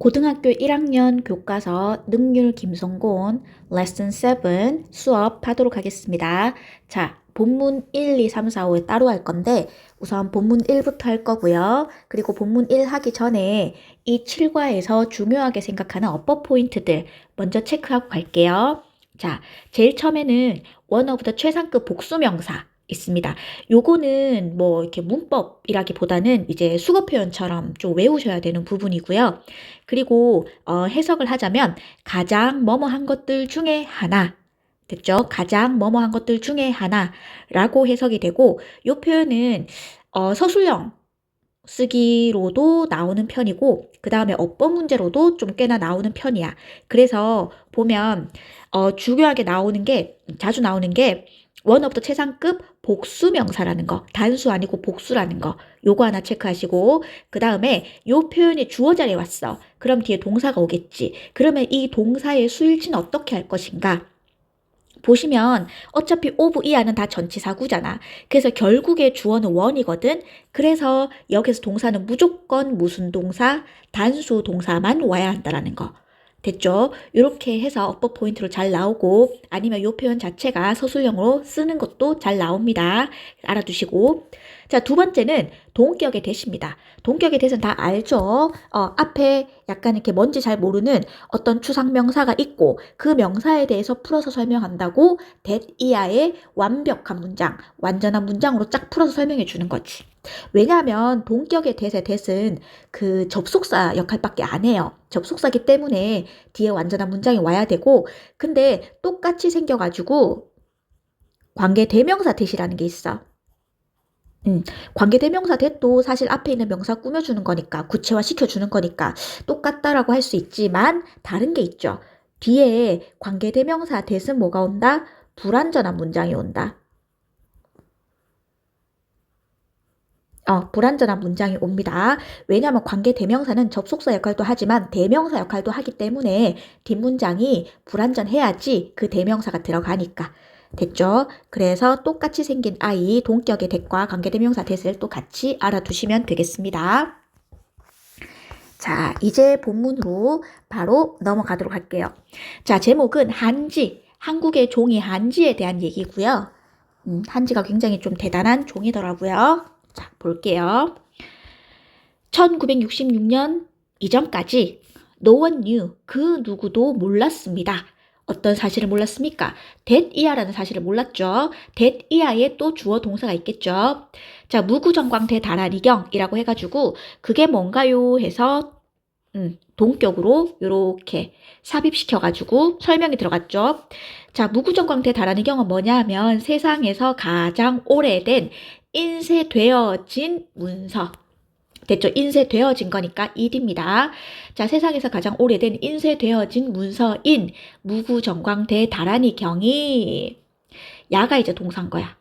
고등학교 1학년 교과서 능률 김성곤 레슨 7 수업 하도록 하겠습니다. 자, 본문 1, 2, 3, 4, 5에 따로 할 건데 우선 본문 1부터 할 거고요. 그리고 본문 1 하기 전에 이 7과에서 중요하게 생각하는 어법 포인트들 먼저 체크하고 갈게요. 자, 제일 처음에는 원어부터 최상급 복수명사 있습니다. 요거는 뭐 이렇게 문법이라기보다는 이제 수거 표현처럼 좀 외우셔야 되는 부분이고요. 그리고 어, 해석을 하자면 가장 뭐뭐한 것들 중에 하나 됐죠? 가장 뭐뭐한 것들 중에 하나라고 해석이 되고 요 표현은 어, 서술형 쓰기로도 나오는 편이고 그 다음에 어법 문제로도 좀 꽤나 나오는 편이야. 그래서 보면 어, 중요하게 나오는 게 자주 나오는 게 원어부터 최상급 복수 명사라는 거, 단수 아니고 복수라는 거, 요거 하나 체크하시고, 그 다음에 요 표현이 주어 자리에 왔어. 그럼 뒤에 동사가 오겠지. 그러면 이 동사의 수일치는 어떻게 할 것인가? 보시면 어차피 오브 이하는 다 전치사구잖아. 그래서 결국에 주어는 원이거든. 그래서 여기서 동사는 무조건 무슨 동사, 단수 동사만 와야 한다라는 거. 됐죠? 이렇게 해서 어법 포인트로 잘 나오고 아니면 이 표현 자체가 서술형으로 쓰는 것도 잘 나옵니다. 알아두시고 자, 두 번째는 동격의 대시입니다. 동격의 대시는 다 알죠? 어, 앞에 약간 이렇게 뭔지 잘 모르는 어떤 추상 명사가 있고 그 명사에 대해서 풀어서 설명한다고 that 이하의 완벽한 문장, 완전한 문장으로 쫙 풀어서 설명해 주는 거지. 왜냐하면 동격의 대세 대은 그 접속사 역할밖에 안 해요. 접속사기 때문에 뒤에 완전한 문장이 와야 되고 근데 똑같이 생겨가지고 관계 대명사 대시라는 게 있어. 음, 관계 대명사 대도 사실 앞에 있는 명사 꾸며주는 거니까 구체화 시켜주는 거니까 똑같다라고 할 수 있지만 다른 게 있죠. 뒤에 관계 대명사 대은 뭐가 온다? 불완전한 문장이 온다. 어, 불완전한 문장이 옵니다. 왜냐하면 관계 대명사는 접속사 역할도 하지만 대명사 역할도 하기 때문에 뒷문장이 불완전해야지 그 대명사가 들어가니까. 됐죠? 그래서 똑같이 생긴 아이 동격의 대과 관계대명사 대를 또 같이 알아두시면 되겠습니다. 자, 이제 본문으로 바로 넘어가도록 할게요. 자, 제목은 한지, 한국의 종이 한지에 대한 얘기고요. 음, 한지가 굉장히 좀 대단한 종이더라고요. 자, 볼게요. 1966년 이전까지 no one knew, 그 누구도 몰랐습니다. 어떤 사실을 몰랐습니까? that 이하라는 사실을 몰랐죠. that 이하에 또 주어 동사가 있겠죠. 자, 무구정광대 다라리경이라고 해가지고 그게 뭔가요? 해서 음, 동격으로 이렇게 삽입시켜가지고 설명이 들어갔죠. 자, 무구정광대 다라리경은 뭐냐 하면 세상에서 가장 오래된 인쇄되어진 문서. 됐죠? 인쇄되어진 거니까 일입니다. 자, 세상에서 가장 오래된 인쇄되어진 문서인 무구정광대 다란이 경이 야가 이제 동사인 거야.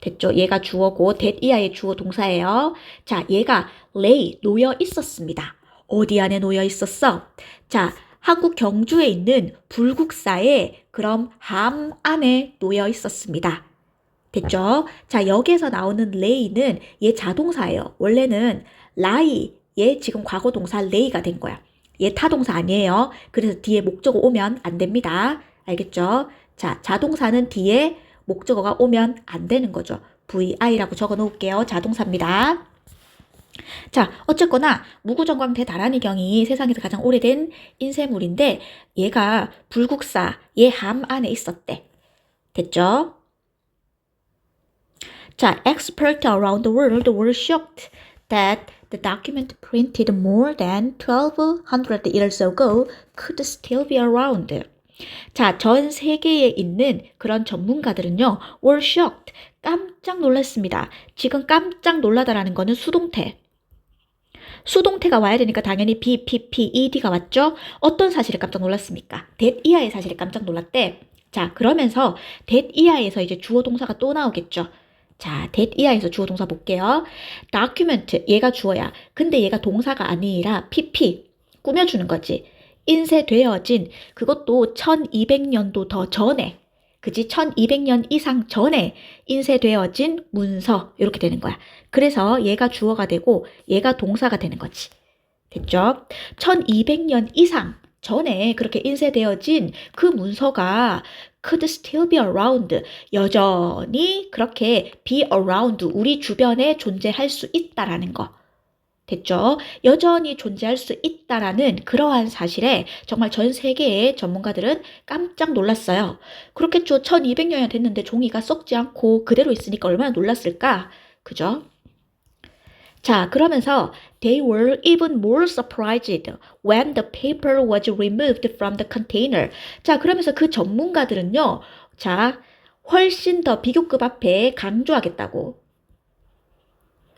됐죠? 얘가 주어고 that 이하의 주어 동사예요. 자, 얘가 lay 놓여 있었습니다. 어디 안에 놓여 있었어? 자, 한국 경주에 있는 불국사에 그럼 함 안에 놓여 있었습니다. 됐죠? 자, 여기에서 나오는 lay는 얘 자동사예요. 원래는 lie, 얘 지금 과거 동사 lay가 된 거야. 얘 타동사 아니에요. 그래서 뒤에 목적어 오면 안 됩니다. 알겠죠? 자, 자동사는 뒤에 목적어가 오면 안 되는 거죠. VI라고 적어 놓을게요. 자동사입니다. 자, 어쨌거나 무구정광 대다란이경이 세상에서 가장 오래된 인쇄물인데 얘가 불국사, 얘 함 안에 있었대. 됐죠? 자, experts around the world were shocked that the document printed more than 1200 years ago could still be around. 자, 전 세계에 있는 그런 전문가들은요, were shocked. 깜짝 놀랐습니다. 지금 깜짝 놀라다라는 거는 수동태. 수동태가 와야 되니까 당연히 be, pp, ed가 왔죠? 어떤 사실에 깜짝 놀랐습니까? that 이하의 사실에 깜짝 놀랐대. 자, 그러면서 that 이하에서 이제 주어 동사가 또 나오겠죠. 자, that 이하에서 주어 동사 볼게요. document, 얘가 주어야. 근데 얘가 동사가 아니라 pp, 꾸며주는 거지. 인쇄되어진, 그것도 1200년도 더 전에, 그지? 1200년 이상 전에 인쇄되어진 문서, 이렇게 되는 거야. 그래서 얘가 주어가 되고, 얘가 동사가 되는 거지. 됐죠? 1200년 이상 전에 그렇게 인쇄되어진 그 문서가 could still be around. 여전히 그렇게 be around. 우리 주변에 존재할 수 있다라는 거. 됐죠? 여전히 존재할 수 있다라는 그러한 사실에 정말 전 세계의 전문가들은 깜짝 놀랐어요. 그렇겠죠. 1200년이 됐는데 종이가 썩지 않고 그대로 있으니까 얼마나 놀랐을까? 그죠? 자, 그러면서 they were even more surprised when the paper was removed from the container. 자, 그러면서 그 전문가들은요. 자, 훨씬 더 비교급 앞에 강조하겠다고.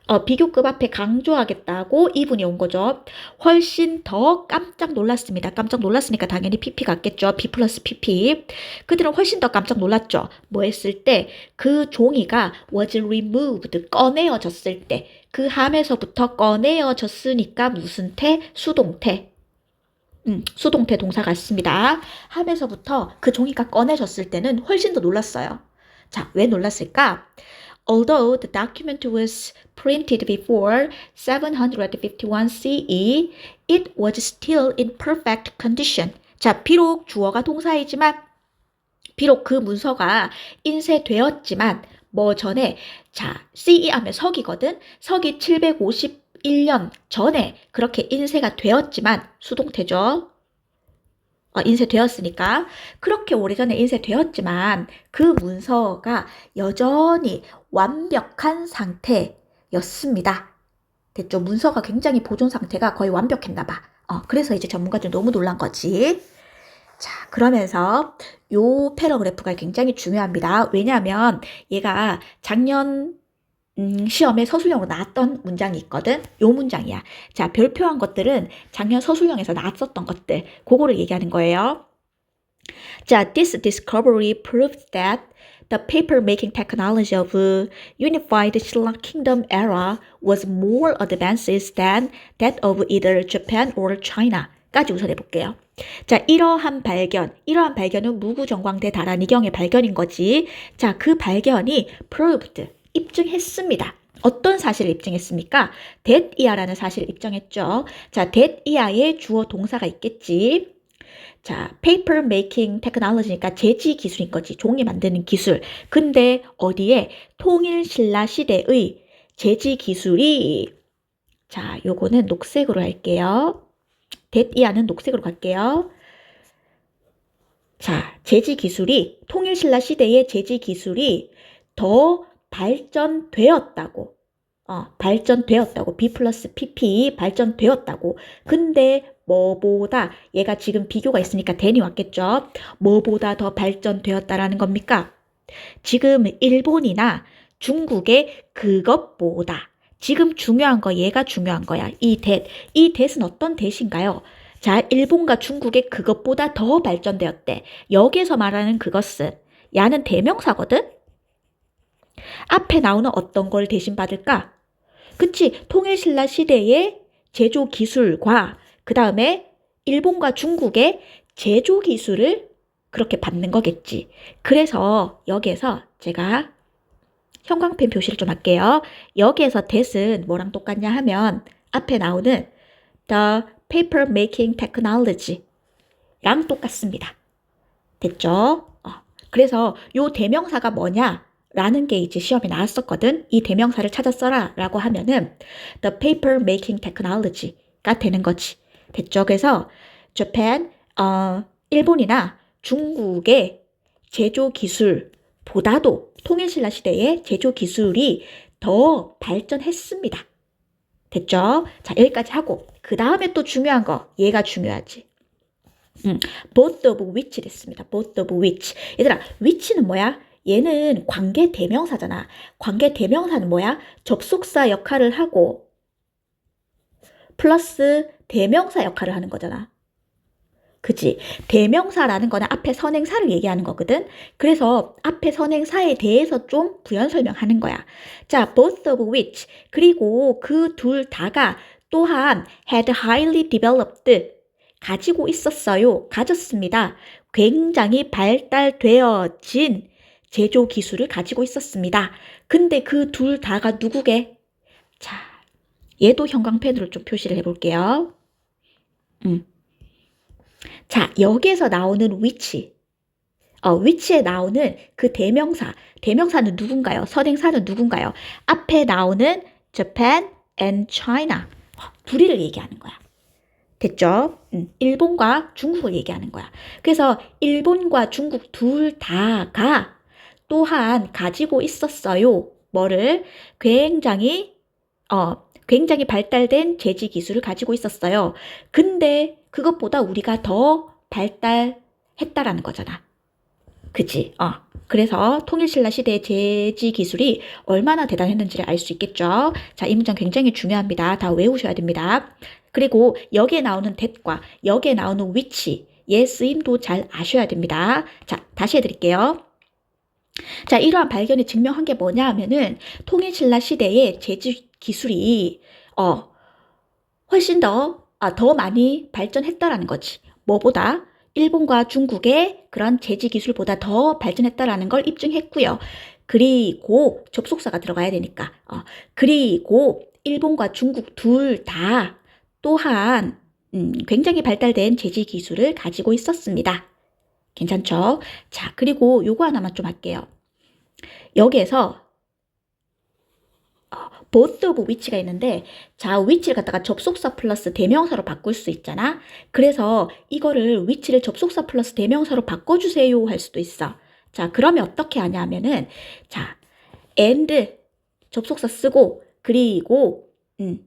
어, 비교급 앞에 강조하겠다고 이분이 온 거죠. 훨씬 더 깜짝 놀랐습니다. 깜짝 놀랐으니까 당연히 PP 같겠죠. B 플러스 PP. 그들은 훨씬 더 깜짝 놀랐죠. 뭐 했을 때 그 종이가 was removed, 꺼내어졌을 때 그 함에서부터 꺼내어졌으니까 무슨 태? 수동태. 음, 수동태 동사 같습니다. 함에서부터 그 종이가 꺼내졌을 때는 훨씬 더 놀랐어요. 자, 왜 놀랐을까? Although the document was printed before 751 CE, it was still in perfect condition. 자, 비록 주어가 동사이지만, 비록 그 문서가 인쇄되었지만, 뭐 전에, 자, CE 하면 서기거든? 서기 751년 전에 그렇게 인쇄가 되었지만, 수동태죠. 어, 인쇄되었으니까 그렇게 오래전에 인쇄되었지만 그 문서가 여전히 완벽한 상태였습니다. 됐죠? 문서가 굉장히 보존 상태가 거의 완벽했나 봐. 어, 그래서 이제 전문가들 너무 놀란 거지. 자, 그러면서 요 패러그래프가 굉장히 중요합니다. 왜냐하면 얘가 작년 음, 시험에 서술형으로 나왔던 문장이 있거든. 요 문장이야. 자, 별표한 것들은 작년 서술형에서 나왔었던 것들. 그거를 얘기하는 거예요. 자, this discovery proves that the paper making technology of unified Silla Kingdom era was more advanced than that of either Japan or China. 까지 우선 해 볼게요. 자, 이러한 발견, 이러한 발견은 무구정광대 다란이경의 발견인 거지. 자, 그 발견이 proved, 입증했습니다. 어떤 사실을 입증했습니까? that 이하라는 사실을 입증했죠. 자, that 이하의 주어 동사가 있겠지. 자, paper making technology니까 제지 기술인 거지. 종이 만드는 기술. 근데 어디에 통일 신라 시대의 제지 기술이 자, 요거는 녹색으로 할게요. that 이하는 녹색으로 갈게요. 자, 제지 기술이 통일 신라 시대의 제지 기술이 더 발전되었다고. 어, 발전되었다고. B 플러스 PP 발전되었다고. 근데 뭐보다 얘가 지금 비교가 있으니까 대니 왔겠죠. 뭐보다 더 발전되었다라는 겁니까? 지금 일본이나 중국의 그것보다 지금 중요한 거 얘가 중요한 거야. 이 대, 이 대는 어떤 대신가요? 자, 일본과 중국의 그것보다 더 발전되었대. 여기에서 말하는 그것은 야는 대명사거든? 앞에 나오는 어떤 걸 대신 받을까? 그치, 통일신라 시대의 제조 기술과 그 다음에 일본과 중국의 제조 기술을 그렇게 받는 거겠지. 그래서 여기에서 제가 형광펜 표시를 좀 할게요. 여기에서 that은 뭐랑 똑같냐 하면 앞에 나오는 the paper making technology 랑 똑같습니다. 됐죠? 어, 그래서 요 대명사가 뭐냐? 라는 게 이제 시험에 나왔었거든. 이 대명사를 찾아 써라 라고 하면은 the paper making technology가 되는 거지. 그래서 Japan, 어, 일본이나 중국의 제조 기술보다도 통일신라 시대의 제조 기술이 더 발전했습니다. 됐죠? 자, 여기까지 하고 그 다음에 또 중요한 거 얘가 중요하지. 음, both of which 됐습니다. both of which. 얘들아, which는 뭐야? 얘는 관계 대명사잖아. 관계 대명사는 뭐야? 접속사 역할을 하고 플러스 대명사 역할을 하는 거잖아. 그지? 대명사라는 거는 앞에 선행사를 얘기하는 거거든. 그래서 앞에 선행사에 대해서 좀 부연 설명하는 거야. 자, both of which 그리고 그 둘 다가 또한 had highly developed 가지고 있었어요. 가졌습니다. 굉장히 발달되어진 제조 기술을 가지고 있었습니다. 근데 그 둘 다가 누구게? 자, 얘도 형광펜으로 좀 표시를 해볼게요. 음. 자, 여기에서 나오는 위치. 어, 위치에 나오는 그 대명사. 대명사는 누군가요? 선행사는 누군가요? 앞에 나오는 Japan and China. 어, 둘이를 얘기하는 거야. 됐죠? 음, 일본과 중국을 얘기하는 거야. 그래서 일본과 중국 둘 다가 또한 가지고 있었어요. 뭐를? 굉장히, 어, 굉장히 발달된 제지 기술을 가지고 있었어요. 근데 그것보다 우리가 더 발달했다라는 거잖아. 그치? 어. 그래서 통일신라 시대의 제지 기술이 얼마나 대단했는지를 알 수 있겠죠. 자, 이 문장 굉장히 중요합니다. 다 외우셔야 됩니다. 그리고 여기에 나오는 that과 여기에 나오는 which, 예 쓰임도 잘 아셔야 됩니다. 자, 다시 해드릴게요. 자, 이러한 발견이 증명한 게 뭐냐 하면은 통일신라 시대의 제지 기술이 어 훨씬 더, 아, 더 많이 발전했다라는 거지. 뭐보다? 일본과 중국의 그런 제지 기술보다 더 발전했다라는 걸 입증했고요. 그리고 접속사가 들어가야 되니까. 어, 그리고 일본과 중국 둘 다 또한 음, 굉장히 발달된 제지 기술을 가지고 있었습니다. 괜찮죠? 자, 그리고 요거 하나만 좀 할게요. 여기에서 어, both of which가 있는데 자, which를 갖다가 접속사 플러스 대명사로 바꿀 수 있잖아. 그래서 이거를 which를 접속사 플러스 대명사로 바꿔주세요 할 수도 있어. 자, 그러면 어떻게 하냐 하면은 자, and 접속사 쓰고 그리고 음,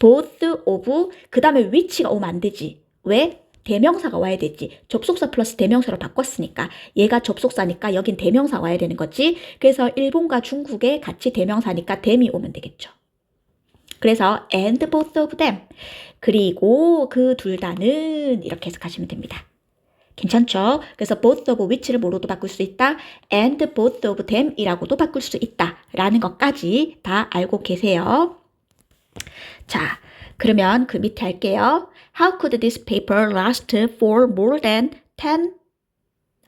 both of 그 다음에 which가 오면 안 되지. 왜? 대명사가 와야 되지. 접속사 플러스 대명사로 바꿨으니까 얘가 접속사니까 여긴 대명사 와야 되는 거지. 그래서 일본과 중국에 같이 대명사니까 them이 오면 되겠죠. 그래서 and both of them 그리고 그 둘 다는 이렇게 해석하시면 됩니다. 괜찮죠? 그래서 both of which를 뭐로도 바꿀 수 있다. and both of them이라고도 바꿀 수 있다. 라는 것까지 다 알고 계세요. 자, 그러면 그 밑에 할게요. How could this paper last for more than 10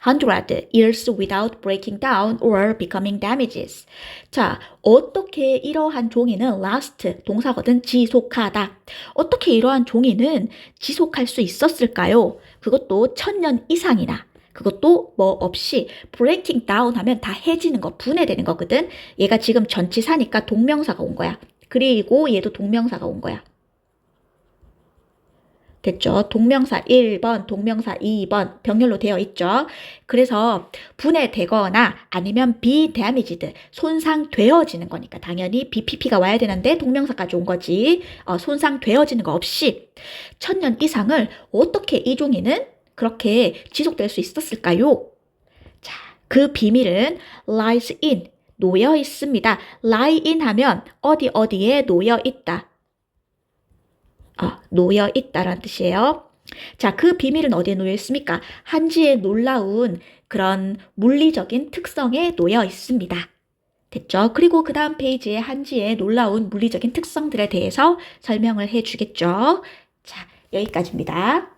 100 years without breaking down or becoming damages. 자, 어떻게 이러한 종이는 last 동사거든 지속하다. 어떻게 이러한 종이는 지속할 수 있었을까요? 그것도 천년 이상이나. 그것도 뭐 없이 breaking down 하면 다 해지는 거, 분해되는 거거든. 얘가 지금 전치사니까 동명사가 온 거야. 그리고 얘도 동명사가 온 거야. 됐죠? 동명사 1번, 동명사 2번 병렬로 되어 있죠. 그래서 분해되거나 아니면 be damaged, 손상되어지는 거니까 당연히 BPP가 와야 되는데 동명사까지 온 거지. 어, 손상되어지는 거 없이 천년 이상을 어떻게 이 종이는 그렇게 지속될 수 있었을까요? 자, 그 비밀은 lies in, 놓여 있습니다. lie in 하면 어디 어디에 놓여 있다. 어, 놓여 있다라는 뜻이에요. 자, 그 비밀은 어디에 놓여 있습니까? 한지의 놀라운 그런 물리적인 특성에 놓여 있습니다. 됐죠? 그리고 그 다음 페이지에 한지의 놀라운 물리적인 특성들에 대해서 설명을 해 주겠죠? 자, 여기까지입니다.